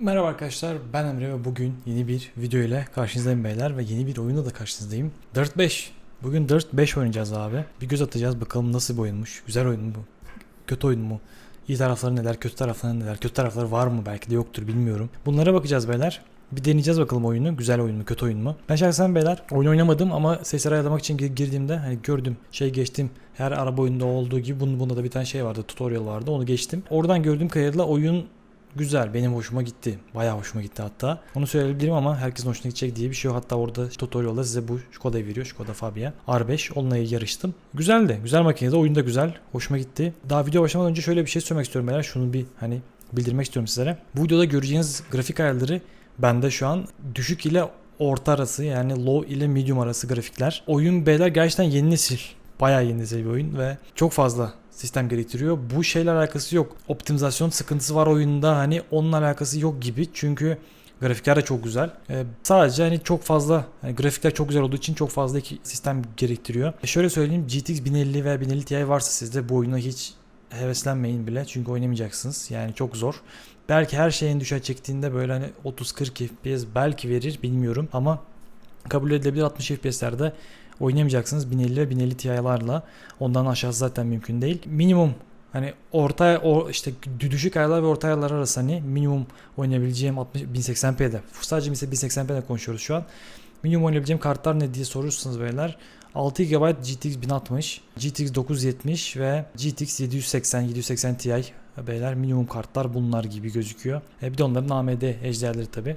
Merhaba arkadaşlar ben Emre ve bugün yeni bir video ile karşınızdayım beyler ve yeni bir oyunda da karşınızdayım. Dirt 5. Bugün Dirt 5 oynayacağız abi. Bir göz atacağız bakalım nasıl bir oyunmuş. Güzel oyun mu? Kötü oyun mu? İyi tarafları neler, kötü tarafları neler? Kötü tarafları var mı? Belki de yoktur bilmiyorum. Bunlara bakacağız beyler. Bir deneyeceğiz bakalım oyunu. Güzel oyun mu, kötü oyun mu? Ben şahsen beyler oyun oynamadım ama sesleri ayarlamak için gir- girdiğimde hani gördüm, şey geçtim. Her araba oyunda olduğu gibi bunun, bunda da bir tane şey vardı, tutorial vardı. Onu geçtim. Oradan gördüğüm kadarıyla oyun güzel. Benim hoşuma gitti. Bayağı hoşuma gitti hatta. Onu söyleyebilirim ama herkesin hoşuna gidecek diye bir şey yok. Hatta orada tutorialda size bu Skoda'yı veriyor. Skoda Fabia R5. Onunla yarıştım. Güzeldi. Güzel makinede. Oyun da güzel. Hoşuma gitti. Daha video başlamadan önce şöyle bir şey söylemek istiyorum beyler. Şunu bir hani bildirmek istiyorum sizlere. Bu videoda göreceğiniz grafik ayarları bende şu an düşük ile orta arası yani low ile medium arası grafikler. Oyun beyler gerçekten yeni nesil. Bayağı yeni nesil bir oyun ve çok fazla sistem gerektiriyor. Bu şeyle alakası yok. Optimizasyon sıkıntısı var oyunda hani onunla alakası yok gibi. Çünkü grafikler de çok güzel. Ee, sadece hani çok fazla hani grafikler çok güzel olduğu için çok fazla iki sistem gerektiriyor. E şöyle söyleyeyim GTX 1050 veya 1050 Ti varsa sizde bu oyuna hiç heveslenmeyin bile. Çünkü oynamayacaksınız. Yani çok zor. Belki her şeyin düşe çektiğinde böyle hani 30-40 FPS belki verir bilmiyorum ama kabul edilebilir 60 FPS'lerde oynamayacaksınız 1050 ve 1050 Ti'larla. Ondan aşağısı zaten mümkün değil. Minimum hani orta o işte düşük ayarlar ve orta ayarlar arası hani minimum oynayabileceğim 60 1080p'de. Sadece 1080p'de konuşuyoruz şu an. Minimum oynayabileceğim kartlar ne diye sorursanız beyler 6 GB GTX 1060, GTX 970 ve GTX 780 780 Ti beyler minimum kartlar bunlar gibi gözüküyor. E, bir de onların AMD ejderleri tabi.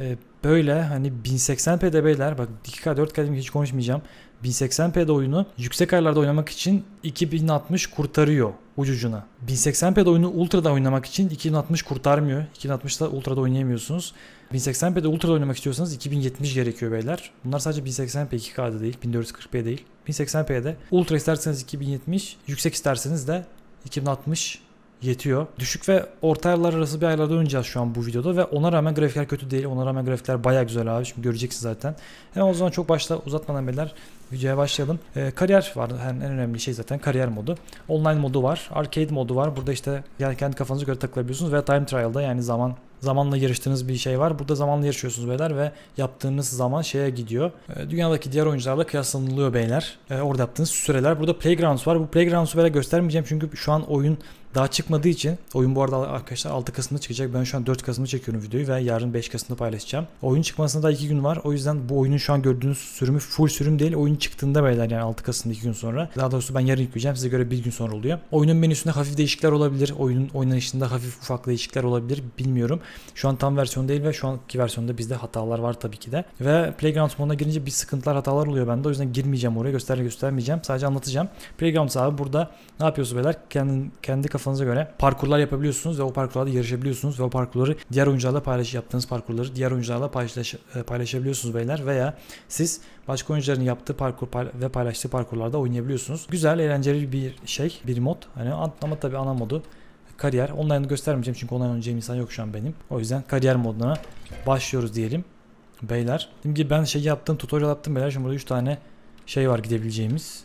E, böyle hani 1080p'de beyler bak 2K 4K hiç konuşmayacağım. 1080p'de oyunu yüksek ayarlarda oynamak için 2060 kurtarıyor ucucuna. 1080p'de oyunu ultra'da oynamak için 2060 kurtarmıyor. 2060'da ultra'da oynayamıyorsunuz. 1080p'de ultra'da oynamak istiyorsanız 2070 gerekiyor beyler. Bunlar sadece 1080p 2K'da değil, 1440p değil. 1080p'de ultra isterseniz 2070, yüksek isterseniz de 2060 yetiyor. Düşük ve orta ayarlar arası bir ayarlarda oynayacağız şu an bu videoda ve ona rağmen grafikler kötü değil. Ona rağmen grafikler baya güzel abi. Şimdi göreceksiniz zaten. Hemen o zaman çok başta uzatmadan beyler videoya başlayalım. Ee, kariyer var. Yani en önemli şey zaten kariyer modu. Online modu var. Arcade modu var. Burada işte yani kendi kafanıza göre takılabiliyorsunuz ve time trial'da yani zaman zamanla yarıştığınız bir şey var. Burada zamanla yarışıyorsunuz beyler ve yaptığınız zaman şeye gidiyor. E, dünyadaki diğer oyuncularla kıyaslanılıyor beyler. E, orada yaptığınız süreler. Burada Playgrounds var. Bu Playgrounds'u böyle göstermeyeceğim çünkü şu an oyun daha çıkmadığı için oyun bu arada arkadaşlar 6 Kasım'da çıkacak. Ben şu an 4 Kasım'da çekiyorum videoyu ve yarın 5 Kasım'da paylaşacağım. Oyun çıkmasına da 2 gün var. O yüzden bu oyunun şu an gördüğünüz sürümü full sürüm değil. Oyun çıktığında beyler yani 6 Kasım'da 2 gün sonra. Daha doğrusu ben yarın yükleyeceğim. Size göre bir gün sonra oluyor. Oyunun menüsünde hafif değişiklikler olabilir. Oyunun oynanışında hafif ufak değişiklikler olabilir. Bilmiyorum. Şu an tam versiyon değil ve şu anki versiyonda bizde hatalar var tabii ki de. Ve Playground moduna girince bir sıkıntılar hatalar oluyor bende. O yüzden girmeyeceğim oraya. Göster göstermeyeceğim. Sadece anlatacağım. Playground abi burada ne yapıyorsunuz beyler? Kendi, kendi kafanıza göre parkurlar yapabiliyorsunuz ve o parkurlarda yarışabiliyorsunuz ve o parkurları diğer oyuncularla paylaş yaptığınız parkurları diğer oyuncularla paylaş, e, paylaşabiliyorsunuz beyler veya siz başka oyuncuların yaptığı parkur ve paylaştığı parkurlarda oynayabiliyorsunuz. Güzel, eğlenceli bir şey, bir mod. Hani ama tabii ana modu kariyer. Online'ı göstermeyeceğim çünkü online oynayacağım insan yok şu an benim. O yüzden kariyer moduna başlıyoruz diyelim. Beyler. Şimdi ben şey yaptım, tutorial yaptım beyler. Şimdi burada 3 tane şey var gidebileceğimiz.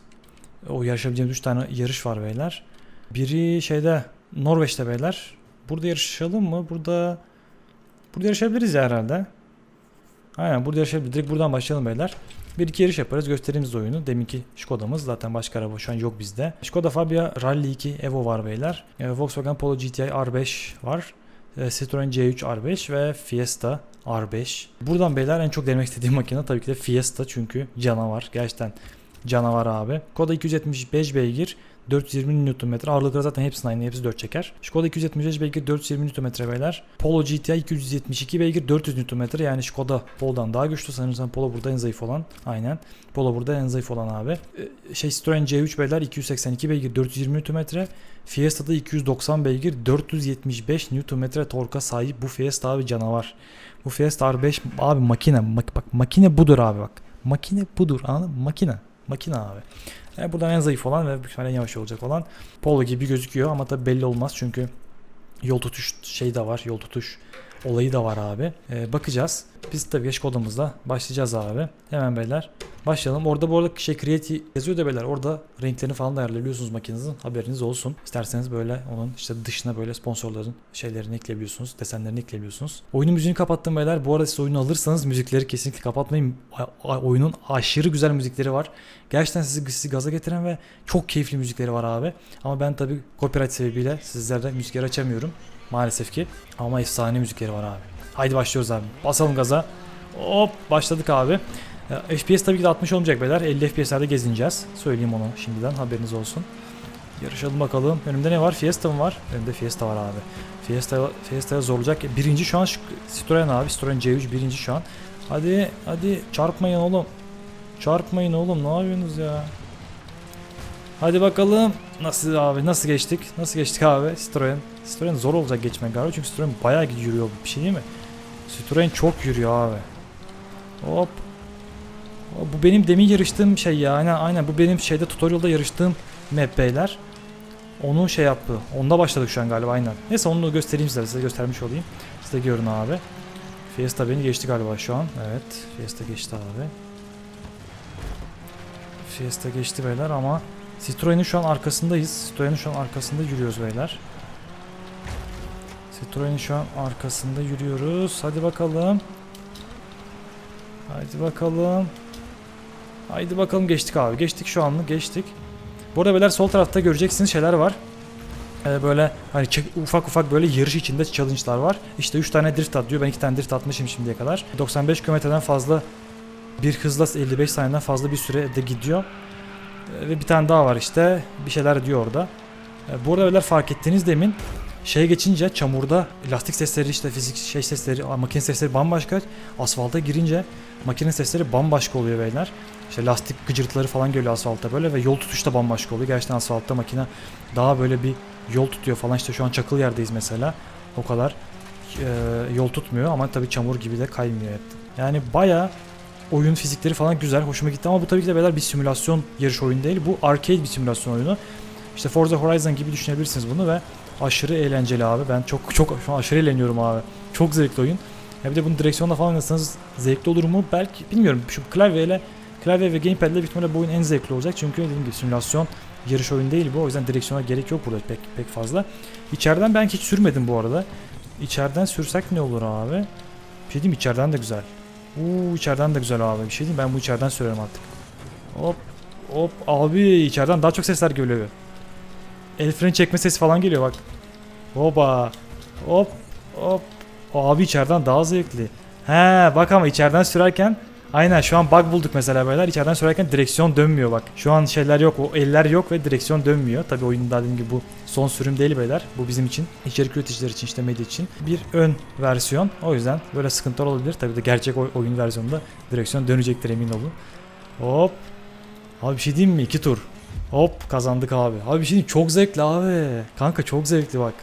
O yarışabileceğimiz 3 tane yarış var beyler. Biri şeyde Norveç'te beyler. Burada yarışalım mı? Burada burada yarışabiliriz ya herhalde. Aynen burada yarışabiliriz. Direkt buradan başlayalım beyler. Bir iki yarış yaparız. Göstereyim size oyunu. Deminki Skoda'mız. Zaten başka araba şu an yok bizde. Skoda Fabia Rally 2 Evo var beyler. Ee, Volkswagen Polo GTI R5 var. Ee, Citroen C3 R5 ve Fiesta R5. Buradan beyler en çok denemek istediğim makine tabii ki de Fiesta çünkü canavar. Gerçekten canavar abi. Skoda 275 beygir. 420 Nm ağırlıkları zaten hepsinin aynı hepsi 4 çeker. Skoda 275 beygir 420 Nm beyler. Polo GTI 272 beygir 400 Nm yani Skoda Polo'dan daha güçlü sanırsam Polo burada en zayıf olan. Aynen. Polo burada en zayıf olan abi. Ee, şey Citroen C3 beyler 282 beygir 420 Nm. Fiesta'da 290 beygir 475 Nm torka sahip bu Fiesta abi canavar. Bu Fiesta R5 abi makine mak bak makine budur abi bak. Makine budur anladın mı? Makine. Makine abi. Yani buradan en zayıf olan ve büyük en yavaş olacak olan Polo gibi gözüküyor ama tabi belli olmaz çünkü yol tutuş şey de var. Yol tutuş olayı da var abi. Ee, bakacağız. Biz tabii geç kodumuzda başlayacağız abi. Hemen beyler başlayalım. Orada bu arada şey create yazıyor da beyler orada renklerini falan da ayarlayabiliyorsunuz makinenizin. Haberiniz olsun. İsterseniz böyle onun işte dışına böyle sponsorların şeylerini ekleyebiliyorsunuz. Desenlerini ekleyebiliyorsunuz. Oyunun müziğini kapattım beyler. Bu arada siz oyunu alırsanız müzikleri kesinlikle kapatmayın. Oyunun aşırı güzel müzikleri var. Gerçekten sizi, sizi gaza getiren ve çok keyifli müzikleri var abi. Ama ben tabii copyright sebebiyle sizlere müzikleri açamıyorum. Maalesef ki. Ama efsane müzikleri var abi. Haydi başlıyoruz abi. Basalım gaza. Hop başladık abi. Ya, FPS tabii ki de 60 olmayacak beyler. 50 FPS'lerde gezineceğiz. Söyleyeyim onu şimdiden haberiniz olsun. Yarışalım bakalım. Önümde ne var? Fiesta mı var? Önümde Fiesta var abi. Fiesta Fiesta'ya zorlayacak. Birinci şu an Citroen abi. Citroen C3 birinci şu an. Hadi hadi çarpmayın oğlum. Çarpmayın oğlum. Ne yapıyorsunuz ya? Hadi bakalım. Nasıl abi? Nasıl geçtik? Nasıl geçtik abi? Citroen. Citroen zor olacak geçmek galiba. Çünkü Citroen bayağı yürüyor. Bir şey değil mi? Citroen çok yürüyor abi. Hop. Bu benim demin yarıştığım şey ya. Aynen, aynen bu benim şeyde tutorial'da yarıştığım map beyler. Onu şey yaptı. Onda başladık şu an galiba aynen. Neyse onu göstereyim size. Size göstermiş olayım. Siz de görün abi. Fiesta beni geçti galiba şu an. Evet. Fiesta geçti abi. Fiesta geçti beyler ama Citroen'in şu an arkasındayız. Citroen'in şu an arkasında yürüyoruz beyler. Citroen'in şu an arkasında yürüyoruz. Hadi bakalım. Hadi bakalım. Haydi bakalım geçtik abi. Geçtik şu anlık geçtik. Bu arada beyler sol tarafta göreceksiniz şeyler var. Ee, böyle hani ufak ufak böyle yarış içinde challenge'lar var. İşte 3 tane drift at diyor. Ben 2 tane drift atmışım şimdiye kadar. 95 kilometreden fazla bir hızla 55 saniyeden fazla bir sürede gidiyor. Ve bir tane daha var işte. Bir şeyler diyor orada. Ee, bu arada beyler fark ettiğiniz demin şeye geçince çamurda lastik sesleri işte fizik şey sesleri makine sesleri bambaşka asfalta girince makine sesleri bambaşka oluyor beyler. İşte lastik gıcırtıları falan geliyor asfalta böyle ve yol tutuş da bambaşka oluyor. Gerçekten asfaltta makine daha böyle bir yol tutuyor falan. İşte şu an çakıl yerdeyiz mesela. O kadar e, yol tutmuyor ama tabii çamur gibi de kaymıyor. Yani baya oyun fizikleri falan güzel. Hoşuma gitti ama bu tabii ki de beyler bir simülasyon yarış oyunu değil. Bu arcade bir simülasyon oyunu. İşte Forza Horizon gibi düşünebilirsiniz bunu ve aşırı eğlenceli abi. Ben çok çok şu an aşırı eğleniyorum abi. Çok zevkli oyun. Ya bir de bunu direksiyonla falan oynasanız zevkli olur mu? Belki bilmiyorum. Şu klavyeyle klavye ve gamepad ile büyük ihtimalle bu oyun en zevkli olacak. Çünkü dediğim gibi simülasyon yarış oyunu değil bu. O yüzden direksiyona gerek yok burada pek pek fazla. İçeriden ben hiç sürmedim bu arada. İçeriden sürsek ne olur abi? Bir şey diyeyim içeriden de güzel. Uuu içeriden de güzel abi. Bir şey mi? ben bu içeriden sürerim artık. Hop hop abi içeriden daha çok sesler geliyor. El freni çekme sesi falan geliyor bak. Hoba. Hop hop. Abi içeriden daha zevkli. He bak ama içeriden sürerken Aynen şu an bug bulduk mesela beyler. İçeriden sürerken direksiyon dönmüyor bak. Şu an şeyler yok. O eller yok ve direksiyon dönmüyor. Tabii oyunda dediğim gibi bu son sürüm değil beyler. Bu bizim için. içerik üreticiler için işte medya için. Bir ön versiyon. O yüzden böyle sıkıntılar olabilir. Tabii de gerçek oy- oyun versiyonunda direksiyon dönecektir emin olun. Hop. Abi bir şey diyeyim mi? İki tur. Hop kazandık abi. Abi bir şey diyeyim çok zevkli abi. Kanka çok zevkli bak.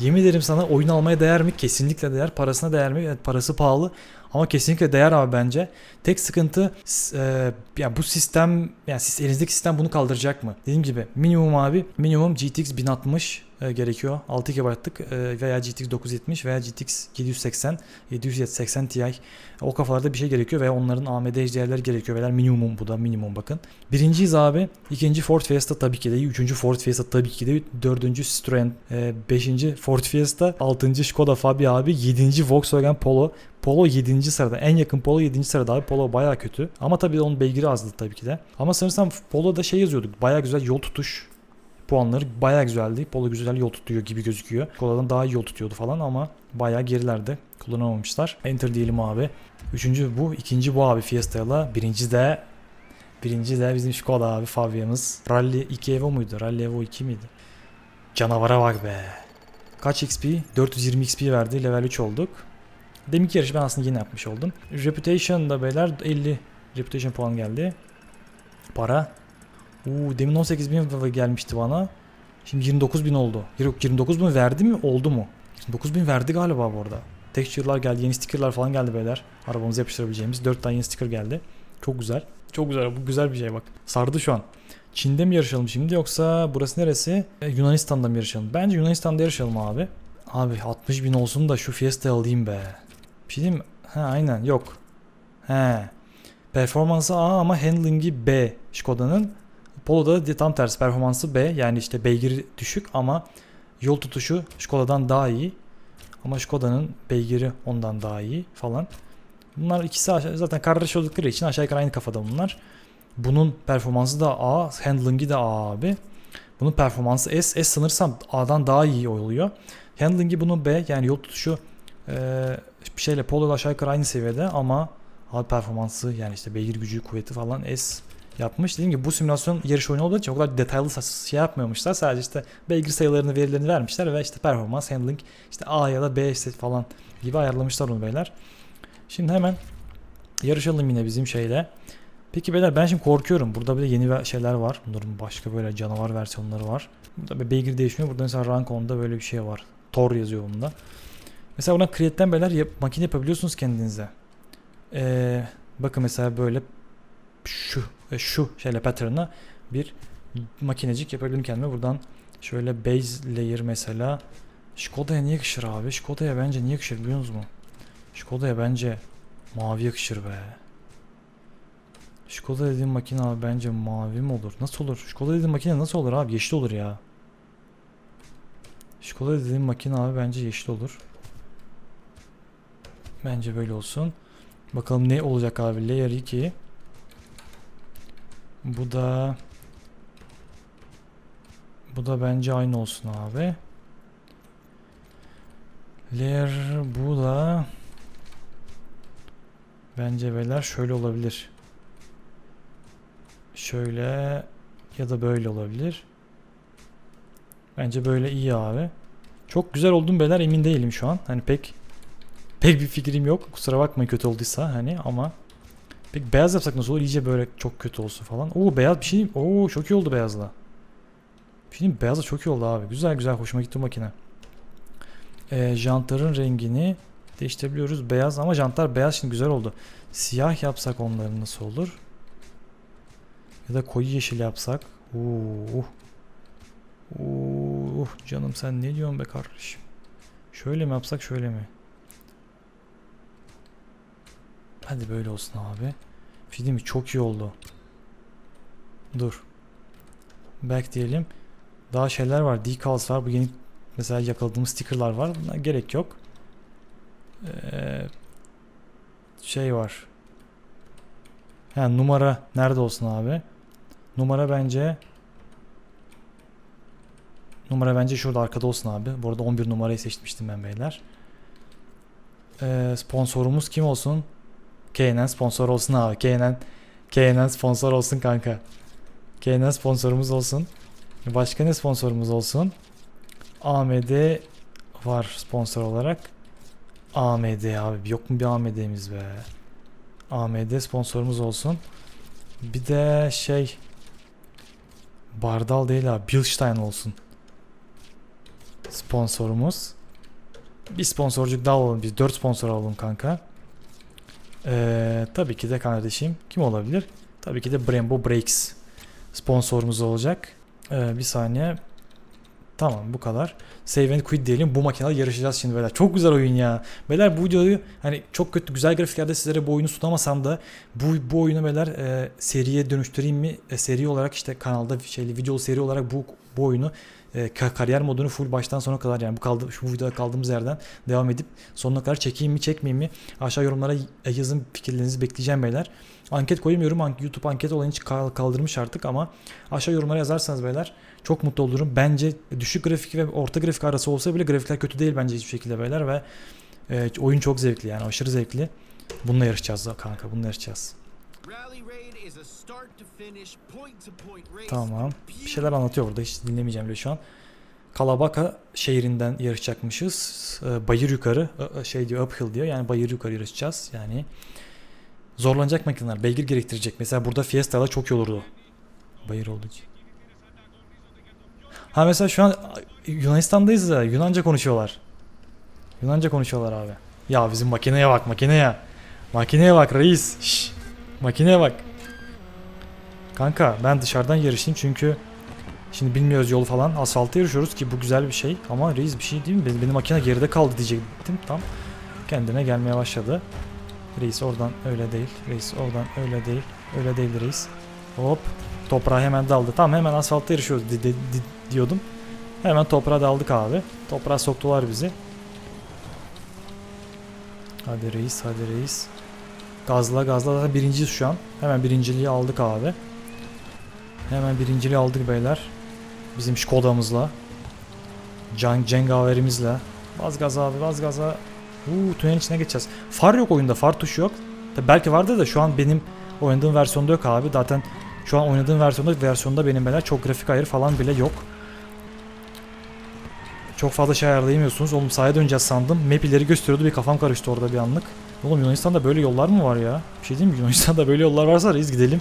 Yemin ederim sana oyun almaya değer mi? Kesinlikle değer. Parasına değer mi? Evet parası pahalı. Ama kesinlikle değer abi bence. Tek sıkıntı e, ya bu sistem yani siz elinizdeki sistem bunu kaldıracak mı? Dediğim gibi minimum abi minimum GTX 1060 e, gerekiyor. 6 GB'lık e, veya GTX 970 veya GTX 780 780 Ti o kafalarda bir şey gerekiyor ve onların AMD HDR'leri gerekiyor. Veya minimum bu da minimum bakın. Birinciyiz abi. İkinci Ford Fiesta tabii ki de. Üçüncü Ford Fiesta tabii ki de. Dördüncü Citroen. E, beşinci Ford Fiesta. Altıncı Skoda Fabia abi. Yedinci Volkswagen Polo. Polo 7. sırada. En yakın Polo 7. sırada abi. Polo baya kötü. Ama tabii onun beygiri azdı tabii ki de. Ama sanırsam Polo'da şey yazıyorduk. Baya güzel yol tutuş puanları baya güzeldi. Polo güzel yol tutuyor gibi gözüküyor. Skoda'dan daha iyi yol tutuyordu falan ama baya gerilerde. Kullanamamışlar. Enter diyelim abi. Üçüncü bu. ikinci bu abi Fiesta'yla. Birinci de Birinci de bizim Skoda abi Fabia'mız. Rally 2 Evo muydu? Rally Evo 2 miydi? Canavara bak be. Kaç XP? 420 XP verdi. Level 3 olduk. Deminki yarışı ben aslında yeni yapmış oldum. Reputation'da beyler 50 Reputation puan geldi. Para. Uuu demin 18 bin gelmişti bana. Şimdi 29 bin oldu. Yok 29 bin verdi mi oldu mu? 29 bin verdi galiba bu arada. Texture'lar geldi, yeni sticker'lar falan geldi beyler. Arabamıza yapıştırabileceğimiz 4 tane yeni sticker geldi. Çok güzel. Çok güzel. Bu güzel bir şey bak. Sardı şu an. Çin'de mi yarışalım şimdi yoksa burası neresi? E, Yunanistan'da mı yarışalım? Bence Yunanistan'da yarışalım abi. Abi 60 bin olsun da şu Fiesta'yı alayım be. Bir şey? Ha aynen yok. He. Performansı A ama handling'i B Skoda'nın. Polo'da de tam tersi performansı B. Yani işte beygiri düşük ama yol tutuşu Skoda'dan daha iyi. Ama Skoda'nın beygiri ondan daha iyi falan. Bunlar ikisi aşağı, zaten kardeş oldukları için aşağı yukarı aynı kafada bunlar. Bunun performansı da A, handling'i de A abi. Bunun performansı S, S sanırsam A'dan daha iyi oluyor. Handling'i bunun B yani yol tutuşu bir şeyle Polo aşağı yukarı aynı seviyede ama abi performansı yani işte beygir gücü, kuvveti falan S yapmış. Dediğim gibi bu simülasyon yarış oyunu olduğu için o kadar detaylı şey yapmıyormuşlar. Sadece işte beygir sayılarını, verilerini vermişler ve işte performans, handling işte A ya da B işte falan gibi ayarlamışlar onu beyler. Şimdi hemen yarışalım yine bizim şeyle. Peki beyler ben şimdi korkuyorum. Burada bir de yeni şeyler var. Bunların başka böyle canavar versiyonları var. Burada bir beygir değişmiyor. Burada mesela rank 10'da böyle bir şey var. Thor yazıyor bunda. Mesela buradan create'den beyler yap- makine yapabiliyorsunuz kendinize. Ee, bakın mesela böyle şu şu şeyle pattern'la bir makinecik yapabilirim kendime. Buradan şöyle base layer mesela. Skoda'ya niye yakışır abi? Skoda'ya bence niye yakışır biliyor musunuz? Skoda'ya bence mavi yakışır be. Skoda dediğim makine abi bence mavi mi olur? Nasıl olur? Skoda dediğim makine nasıl olur abi? Yeşil olur ya. Skoda dediğim makine abi bence yeşil olur. Bence böyle olsun. Bakalım ne olacak abi? Layer 2. Bu da bu da bence aynı olsun abi. Layer bu da bence beyler şöyle olabilir. Şöyle ya da böyle olabilir. Bence böyle iyi abi. Çok güzel oldum beyler emin değilim şu an. Hani pek pek bir fikrim yok. Kusura bakmayın kötü olduysa hani ama pek beyaz yapsak nasıl olur? İyice böyle çok kötü olsun falan. Oo beyaz bir şey. Oo çok iyi oldu beyazla. Bir şey diyeyim mi? Beyaz da çok iyi oldu abi. Güzel güzel hoşuma gitti makine. Ee, jantların rengini değiştirebiliyoruz. Beyaz ama jantlar beyaz şimdi güzel oldu. Siyah yapsak onların nasıl olur? Ya da koyu yeşil yapsak. Uh. Uh, canım sen ne diyorsun be kardeşim? Şöyle mi yapsak şöyle mi? Hadi böyle olsun abi. Bir şey mi? Çok iyi oldu. Dur. Back diyelim. Daha şeyler var. Decals var. Bu yeni mesela yakaladığımız stickerlar var. Buna gerek yok. Ee, şey var. Yani numara nerede olsun abi? Numara bence Numara bence şurada arkada olsun abi. Bu arada 11 numarayı seçmiştim ben beyler. Ee, sponsorumuz kim olsun? KNN sponsor olsun abi. KNN KNN sponsor olsun kanka. KNN sponsorumuz olsun. Başka ne sponsorumuz olsun? AMD var sponsor olarak. AMD abi. Yok mu bir AMD'miz be? AMD sponsorumuz olsun. Bir de şey Bardal değil abi. Bilstein olsun. Sponsorumuz. Bir sponsorcuk daha alalım. Biz 4 sponsor alalım kanka. Ee, tabii ki de kardeşim. Kim olabilir? Tabii ki de Brembo Brakes sponsorumuz olacak. Ee, bir saniye. Tamam bu kadar. Save and quit diyelim. Bu makinede yarışacağız şimdi beyler. Çok güzel oyun ya. Beyler bu videoyu hani çok kötü güzel grafiklerde sizlere bu oyunu sunamasam da bu, bu oyunu beyler e, seriye dönüştüreyim mi? E, seri olarak işte kanalda şeyli videolu seri olarak bu bu oyunu e, ka- kariyer modunu full baştan sona kadar yani bu kaldı şu videoda kaldığımız yerden devam edip sonuna kadar çekeyim mi çekmeyeyim mi? Aşağı yorumlara y- yazın fikirlerinizi bekleyeceğim beyler. Anket koymuyorum. YouTube anket olayını kaldırmış artık ama aşağı yorumlara yazarsanız beyler çok mutlu olurum. Bence düşük grafik ve orta grafik arası olsa bile grafikler kötü değil bence hiçbir şekilde beyler ve e, oyun çok zevkli yani aşırı zevkli. Bununla yarışacağız kanka bununla yarışacağız. Tamam. Bir şeyler anlatıyor burada hiç dinlemeyeceğim bile şu an. Kalabaka şehrinden yarışacakmışız. Ee, bayır yukarı şey diyor uphill diyor yani bayır yukarı yarışacağız. Yani zorlanacak makineler beygir gerektirecek. Mesela burada Fiesta'da çok iyi olurdu. Bayır olduğu için. Ha mesela şu an Yunanistan'dayız da Yunanca konuşuyorlar. Yunanca konuşuyorlar abi. Ya bizim makineye bak makineye. Makineye bak reis. Şş, makineye bak. Kanka ben dışarıdan yarışayım çünkü Şimdi bilmiyoruz yolu falan. Asfalta yarışıyoruz ki bu güzel bir şey. Ama reis bir şey değil mi? Benim, benim makine geride kaldı diyecektim. Tam kendine gelmeye başladı. Reis oradan öyle değil. Reis oradan öyle değil. Öyle değil reis. Hop. Toprağa hemen daldı. Tamam hemen asfaltta yarışıyoruz di- di- di- diyordum. Hemen toprağa daldık abi. Toprağa soktular bizi. Hadi reis hadi reis. Gazla gazla zaten birinciyiz şu an. Hemen birinciliği aldık abi. Hemen birinciliği aldık beyler. Bizim Skoda'mızla. Can cengaverimizle. Baz gaz abi baz gaza. Uuu tünelin içine geçeceğiz. Far yok oyunda far tuşu yok. Tabii belki vardı da şu an benim oynadığım versiyonda yok abi. Zaten şu an oynadığım versiyonda versiyonda benim beyler çok grafik ayarı falan bile yok. Çok fazla şey ayarlayamıyorsunuz. Oğlum sahaya döneceğiz sandım. Map ileri gösteriyordu bir kafam karıştı orada bir anlık. Oğlum Yunanistan'da böyle yollar mı var ya? Bir şey diyeyim mi? Yunanistan'da böyle yollar varsa reis gidelim.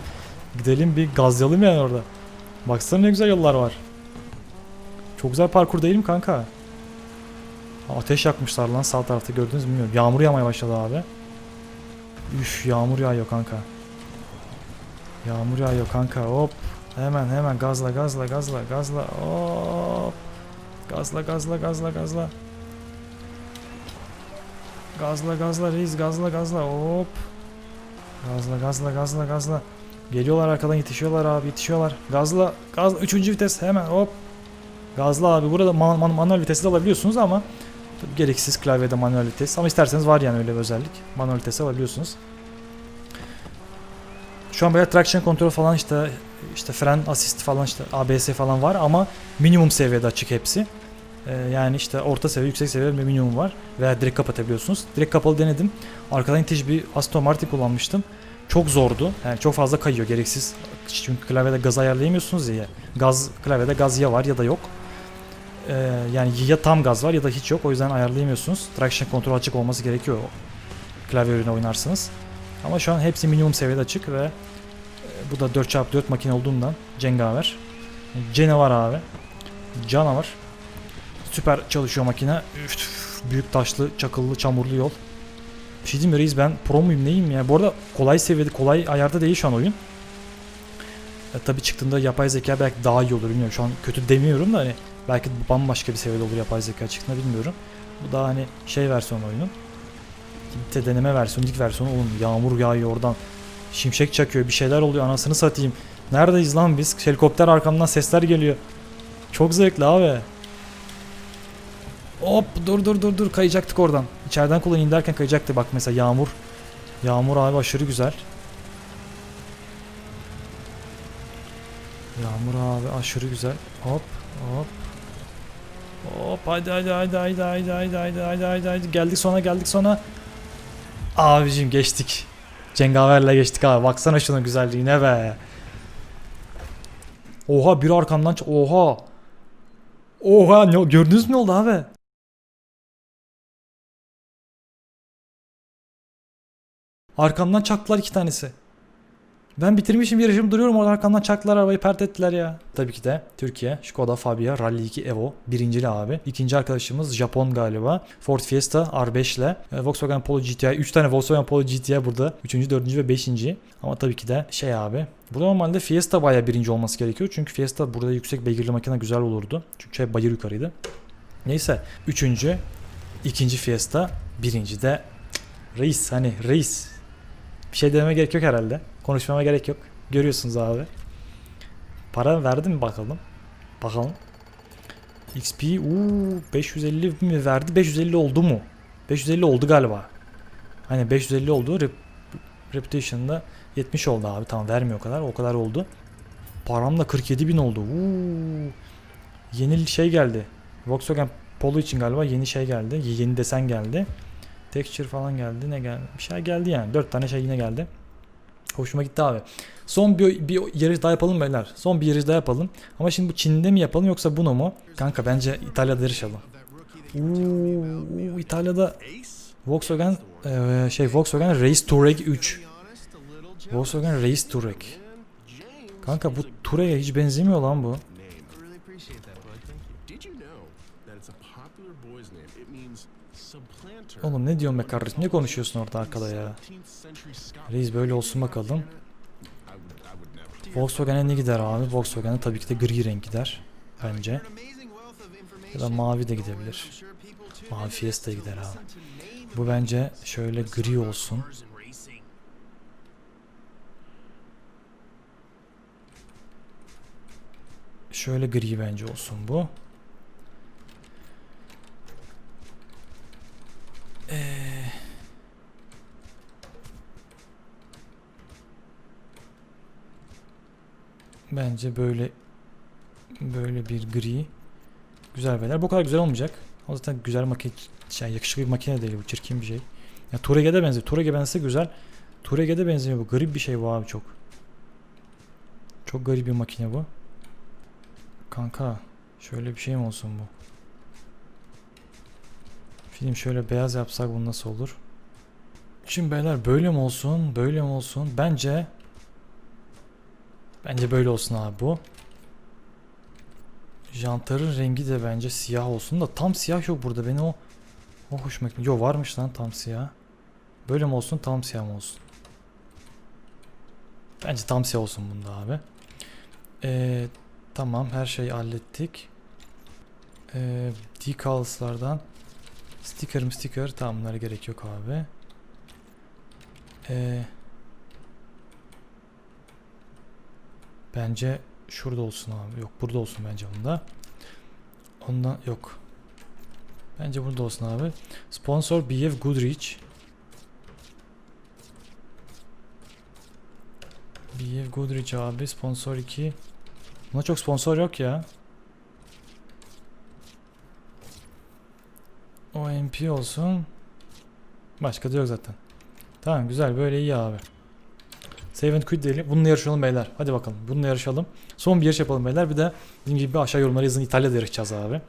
Gidelim bir gazlayalım yani orada. Baksana ne güzel yollar var. Çok güzel parkur değil mi kanka? Ateş yakmışlar lan sağ tarafta gördünüz mü bilmiyorum. Yağmur yağmaya başladı abi. Üf yağmur yağıyor kanka. Yağmur yağıyor kanka hop. Hemen hemen gazla gazla gazla gazla hop. Gazla gazla gazla gazla. Gazla gazla reis gazla gazla hop. Gazla gazla gazla gazla. Geliyorlar arkadan yetişiyorlar abi yetişiyorlar. Gazla gazla üçüncü vites hemen hop. Gazla abi burada man, man, manuel vitesi de alabiliyorsunuz ama tabii gereksiz klavyede manuel vites ama isterseniz var yani öyle bir özellik. Manuel vitesi alabiliyorsunuz. Şu an böyle traction kontrol falan işte işte fren assist falan işte ABS falan var ama minimum seviyede açık hepsi. Ee, yani işte orta seviye, yüksek seviye bir minimum var veya direkt kapatabiliyorsunuz. Direkt kapalı denedim. Arkadan itici bir Aston Martin kullanmıştım. Çok zordu. Yani çok fazla kayıyor gereksiz. Çünkü klavyede gaz ayarlayamıyorsunuz ya. Gaz klavyede gaz ya var ya da yok. Ee, yani ya tam gaz var ya da hiç yok. O yüzden ayarlayamıyorsunuz. Traction kontrol açık olması gerekiyor. Klavye ürünü oynarsınız. Ama şu an hepsi minimum seviyede açık ve e, bu da 4x4 makine olduğundan cengaver. Canavar abi. Canavar. Süper çalışıyor makine. Üf, büyük taşlı, çakıllı, çamurlu yol. Bir şey diyeyim mi reis ben pro muyum neyim ya? Bu arada kolay seviyede, kolay ayarda değil şu an oyun. E, tabii çıktığında yapay zeka belki daha iyi olur bilmiyorum. Şu an kötü demiyorum da hani belki bambaşka bir seviyede olur yapay zeka çıktığında bilmiyorum. Bu daha hani şey versiyon oyunun. De deneme versiyonu, ilk versiyonu oğlum yağmur yağıyor oradan. Şimşek çakıyor bir şeyler oluyor anasını satayım. Neredeyiz lan biz? Helikopter arkamdan sesler geliyor. Çok zevkli abi. Hop dur dur dur dur kayacaktık oradan. İçeriden kullanayım derken kayacaktı bak mesela yağmur. Yağmur abi aşırı güzel. Yağmur abi aşırı güzel. Hop hop. Hop haydi haydi haydi haydi haydi haydi haydi haydi haydi haydi geldik sona geldik sona. Abicim geçtik. Cengaverle geçtik abi. Baksana şunun güzelliğine be. Oha bir arkamdan oha. Oha ne gördünüz mü oldu abi? Arkamdan çaktılar iki tanesi. Ben bitirmişim yarışımı duruyorum orada arkamdan çaktılar arabayı pert ettiler ya. Tabii ki de Türkiye Skoda Fabia Rally 2 Evo birincili abi. İkinci arkadaşımız Japon galiba. Ford Fiesta R5 ile e, Volkswagen Polo GTI 3 tane Volkswagen Polo GTI burada. 3. 4. ve 5. Ama tabii ki de şey abi. Burada normalde Fiesta baya birinci olması gerekiyor. Çünkü Fiesta burada yüksek beygirli makine güzel olurdu. Çünkü şey bayır yukarıydı. Neyse. Üçüncü, ikinci Fiesta, birinci de reis hani reis. Bir şey dememe gerek yok herhalde. Konuşmama gerek yok. Görüyorsunuz abi. Para verdi mi bakalım. Bakalım. XP uuu 550 mi verdi? 550 oldu mu? 550 oldu galiba. Hani 550 oldu. Rep Reputation'da 70 oldu abi. Tamam vermiyor o kadar. O kadar oldu. Param da 47 bin oldu. Uuu. Yeni şey geldi. Volkswagen Polo için galiba yeni şey geldi. Yeni desen geldi. Texture falan geldi. Ne geldi? Bir şey geldi yani. 4 tane şey yine geldi. Hoşuma gitti abi. Son bir, bir yarış daha yapalım beyler. Son bir yarış daha yapalım. Ama şimdi bu Çin'de mi yapalım yoksa bunu mu? Kanka bence İtalya'da yarışalım. Uuu, İtalya'da Volkswagen eee, şey Volkswagen Race Touareg 3. Volkswagen Race Touareg. Kanka bu Touareg'e hiç benzemiyor lan bu. Oğlum ne diyorsun be kardeşim? Ne konuşuyorsun orada arkada ya? 17th century Scotland. Reis böyle olsun bakalım. Volkswagen'e ne gider abi? Volkswagen'e tabii ki de gri renk gider. Bence. Ya da mavi de gidebilir. Mavi Fiesta gider abi. Bu bence şöyle gri olsun. Şöyle gri bence olsun bu. Ee, bence böyle böyle bir gri güzel beyler. Bu kadar güzel olmayacak. O zaten güzel makine, şey, yakışıklı bir makine değil bu çirkin bir şey. Ya Touareg'e benziyor. Touareg'e benzese güzel. Touareg'e de benziyor bu. Garip bir şey bu abi çok. Çok garip bir makine bu. Kanka şöyle bir şey mi olsun bu? Film şöyle beyaz yapsak bu nasıl olur? Şimdi beyler böyle mi olsun? Böyle mi olsun? Bence Bence böyle olsun abi bu. Jantların rengi de bence siyah olsun da tam siyah yok burada. Beni o o hoşuma gitti. Yo varmış lan tam siyah. Böyle mi olsun tam siyah mı olsun? Bence tam siyah olsun bunda abi. Ee, tamam her şeyi hallettik. Ee, decals'lardan sticker sticker tamam bunlara gerek yok abi. Ee, bence şurada olsun abi. Yok burada olsun bence bunda. Ondan yok. Bence burada olsun abi. Sponsor BF Goodrich. BF Goodrich abi sponsor 2. Buna çok sponsor yok ya. OMP olsun. Başka da yok zaten. Tamam güzel böyle iyi abi. Save and quit diyelim. Bununla yarışalım beyler. Hadi bakalım. Bununla yarışalım. Son bir yarış yapalım beyler. Bir de dediğim gibi aşağı yorumlara yazın. İtalya'da yarışacağız abi.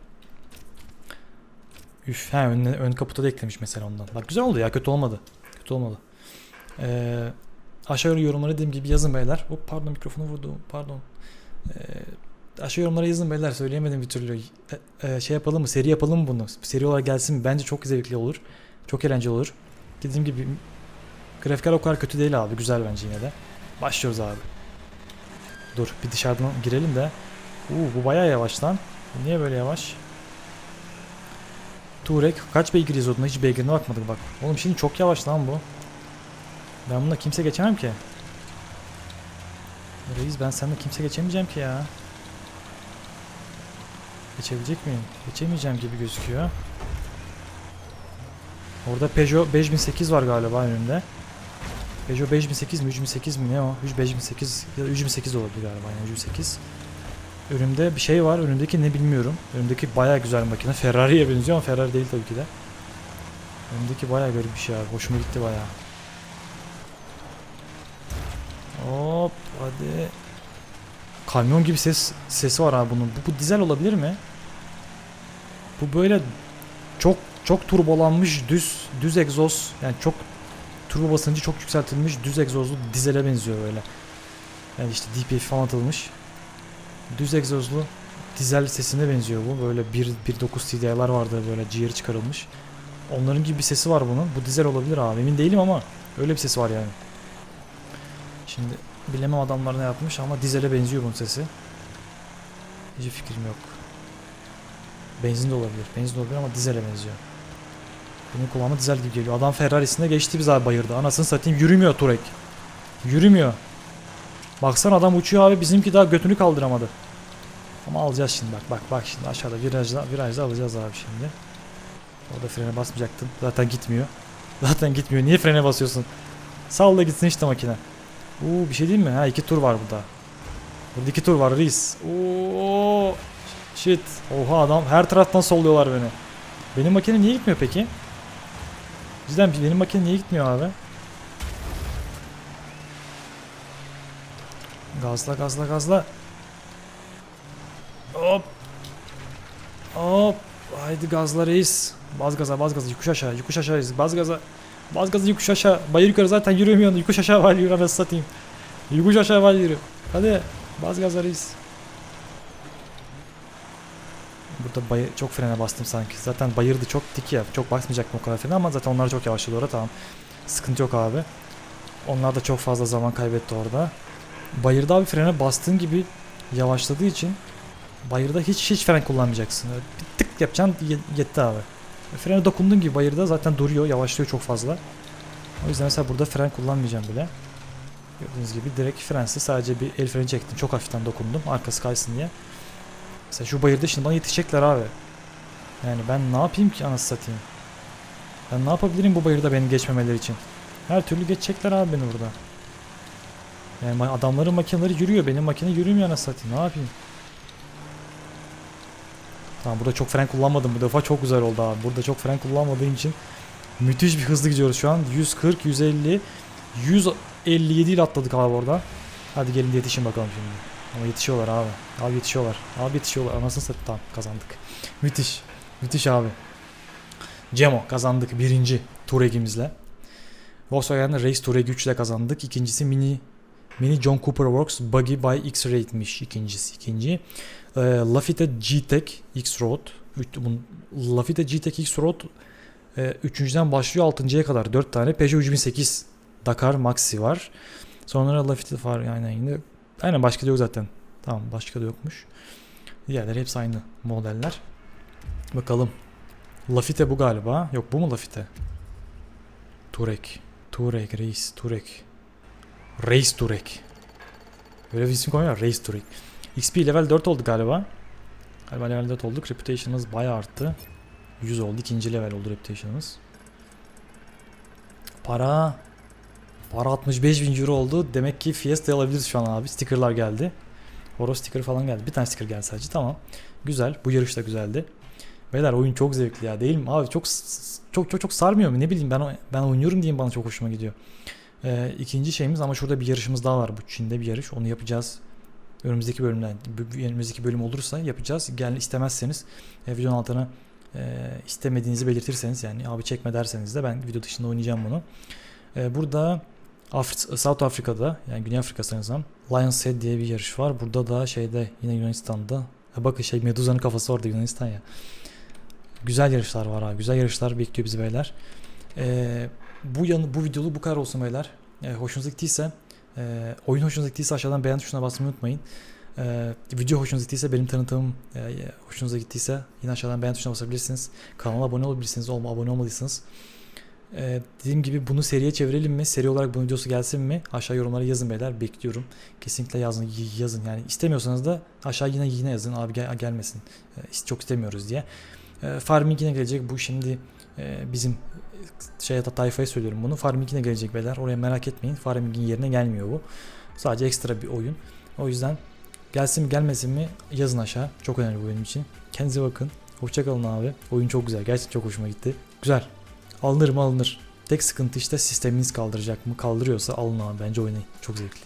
Üf, he, ön, ön kaputa da eklemiş mesela ondan. Bak güzel oldu ya. Kötü olmadı. Kötü olmadı. Ee, aşağı yorumlara dediğim gibi yazın beyler. Hop pardon mikrofonu vurdum. Pardon. Ee, aşağı yorumlara yazın beyler. Söyleyemedim bir türlü. Ee, şey yapalım mı? Seri yapalım mı bunu? Seri olarak gelsin mi? Bence çok zevkli olur. Çok eğlenceli olur. Dediğim gibi grafikler o kadar kötü değil abi. Güzel bence yine de. Başlıyoruz abi. Dur bir dışarıdan girelim de. Uuu bu bayağı yavaş lan. Niye böyle yavaş? Turek kaç beygir yazıyordun? Hiç beygirine bakmadık bak. Oğlum şimdi çok yavaş lan bu. Ben bunda kimse geçemem ki. Reis ben seninle kimse geçemeyeceğim ki ya. Geçebilecek miyim? Geçemeyeceğim gibi gözüküyor. Orada Peugeot 5008 var galiba önümde. Peugeot 5008 mi 3008 mi ne o? 5008 ya da 3008 olabilir galiba yani 3008. Önümde bir şey var. Önümdeki ne bilmiyorum. Önümdeki bayağı güzel makine. Ferrari'ye benziyor ama Ferrari değil tabii ki de. Önümdeki bayağı garip bir şey abi. Hoşuma gitti bayağı. Hop hadi. Kamyon gibi ses sesi var abi bunun. Bu, bu dizel olabilir mi? Bu böyle çok çok turbolanmış düz düz egzoz yani çok turbo basıncı çok yükseltilmiş düz egzozlu dizele benziyor böyle. Yani işte DPF falan atılmış. Düz egzozlu dizel sesine benziyor bu. Böyle 1.9 TDI'lar vardı böyle ciğer çıkarılmış. Onların gibi bir sesi var bunun. Bu dizel olabilir abi. Emin değilim ama öyle bir sesi var yani. Şimdi bilemem adamlar ne yapmış ama dizele benziyor bunun sesi. Hiç fikrim yok. Benzin de olabilir. Benzin de olabilir ama dizele benziyor. Benim kulağıma dizel gibi geliyor. Adam Ferrari'sinde geçti biz abi bayırda. Anasını satayım yürümüyor Turek. Yürümüyor. Baksana adam uçuyor abi bizimki daha götünü kaldıramadı. Ama alacağız şimdi bak bak bak şimdi aşağıda virajda virajda alacağız abi şimdi. Orada frene basmayacaktım. Zaten gitmiyor. Zaten gitmiyor. Niye frene basıyorsun? Sal da gitsin işte makine. Oo bir şey değil mi? Ha iki tur var burada. Burada iki tur var reis. Oo shit. Oha adam her taraftan solluyorlar beni. Benim makine niye gitmiyor peki? Cidden benim makine niye gitmiyor abi? Gazla gazla gazla. Hop. Hop. Haydi gazla reis. Baz gaza baz gaza yokuş aşağı yokuş aşağı reis. Baz gaza. Baz gaza yokuş aşağı. Bayır yukarı zaten yürüyemiyor. Yokuş aşağı var yürü anasını satayım. Yokuş aşağı var yürü. Hadi. Baz gaza reis. Burada bayır, çok frene bastım sanki. Zaten bayırdı çok dik ya. Çok basmayacaktım o kadar frene ama zaten onlar çok yavaşladı orada tamam. Sıkıntı yok abi. Onlar da çok fazla zaman kaybetti orada. bayırda abi frene bastığın gibi yavaşladığı için bayırda hiç hiç fren kullanmayacaksın. Bir tık yapacaksın ye- yetti abi. Frene dokunduğun gibi bayırda zaten duruyor, yavaşlıyor çok fazla. O yüzden mesela burada fren kullanmayacağım bile. Gördüğünüz gibi direkt frensiz sadece bir el freni çektim. Çok hafiften dokundum arkası kaysın diye. Mesela şu bayırda şimdi bana yetişecekler abi. Yani ben ne yapayım ki anasını satayım. Ben ne yapabilirim bu bayırda beni geçmemeleri için? Her türlü geçecekler abi beni burada. Yani adamların makineleri yürüyor. Benim makine yürümüyor anasını satayım. Ne yapayım? Tamam burada çok fren kullanmadım. Bu defa çok güzel oldu abi. Burada çok fren kullanmadığım için müthiş bir hızlı gidiyoruz şu an. 140, 150, 157 ile atladık abi orada. Hadi gelin yetişin bakalım şimdi. Ama yetişiyorlar abi. Abi yetişiyorlar. Abi yetişiyorlar. Anasını satayım. Tamam kazandık. Müthiş. Müthiş abi. Cemo kazandık birinci Touareg'imizle. Volkswagen'de Race Touareg 3 ile kazandık. İkincisi Mini Mini John Cooper Works Buggy by X-Rate'miş ikincisi. ikinci. Ee, Lafitte G-Tech X-Road. Lafitte G-Tech X-Road e, üçüncüden başlıyor altıncıya kadar. Dört tane Peugeot 3008 Dakar Maxi var. Sonra Lafitte var yani yine. Aynen başka da yok zaten. Tamam başka da yokmuş. Diğerleri hepsi aynı modeller. Bakalım. Lafitte bu galiba. Yok bu mu Lafitte? Touareg. Touareg Reis. Touareg. Race Touareg. Böyle bir isim koyuyor. Race Touareg. XP level 4 oldu galiba. Galiba level 4 olduk. Reputation'ımız bayağı arttı. 100 oldu. ikinci level oldu reputation'ımız. Para. Para 65 bin euro oldu. Demek ki Fiesta alabiliriz şu an abi. Stickerlar geldi. Horo sticker falan geldi. Bir tane sticker geldi sadece. Tamam. Güzel. Bu yarış da güzeldi. Beyler oyun çok zevkli ya değil mi? Abi çok çok çok çok sarmıyor mu? Ne bileyim ben ben oynuyorum diyeyim bana çok hoşuma gidiyor. Ee, ikinci şeyimiz ama şurada bir yarışımız daha var. Bu Çin'de bir yarış. Onu yapacağız. Önümüzdeki bölümden önümüzdeki bölüm olursa yapacağız. Gel istemezseniz e, videonun altına e, istemediğinizi belirtirseniz yani abi çekme derseniz de ben video dışında oynayacağım bunu. E, burada Afri- South Afrika'da yani Güney Afrika sanırsam Lions Head diye bir yarış var. Burada da şeyde yine Yunanistan'da. Ha bakın şey Medusa'nın kafası orada Yunanistan ya. Güzel yarışlar var abi. Güzel yarışlar bekliyor bizi beyler. E, bu yanı bu videolu bu kadar olsun beyler. E, hoşunuza gittiyse e, oyun hoşunuza gittiyse aşağıdan beğen tuşuna basmayı unutmayın. E, video hoşunuza gittiyse benim tanıtımım e, hoşunuza gittiyse yine aşağıdan beğen tuşuna basabilirsiniz. Kanala abone olabilirsiniz. Olma abone olmadıysanız. E, dediğim gibi bunu seriye çevirelim mi? Seri olarak bunun videosu gelsin mi? Aşağı yorumlara yazın beyler. Bekliyorum. Kesinlikle yazın. yazın. Yani istemiyorsanız da aşağı yine yine yazın. Abi gel, gelmesin. E, is- çok istemiyoruz diye. E, farming yine gelecek. Bu şimdi e, bizim şey tayfaya söylüyorum bunu. Farming yine gelecek beyler. Oraya merak etmeyin. Farming'in yerine gelmiyor bu. Sadece ekstra bir oyun. O yüzden gelsin mi gelmesin mi yazın aşağı. Çok önemli bu benim için. Kendinize bakın. Hoşçakalın abi. Oyun çok güzel. Gerçekten çok hoşuma gitti. Güzel. Alınır mı alınır. Tek sıkıntı işte sisteminiz kaldıracak mı? Kaldırıyorsa alın abi. Bence oynayın. Çok zevkli.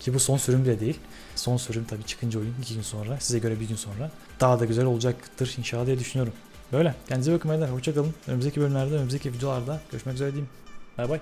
Ki bu son sürüm bile değil. Son sürüm tabii çıkınca oyun iki gün sonra. Size göre bir gün sonra. Daha da güzel olacaktır inşallah diye düşünüyorum. Böyle. Kendinize bakın beyler. Hoşçakalın. Önümüzdeki bölümlerde, önümüzdeki videolarda görüşmek üzere diyeyim. Bay bay.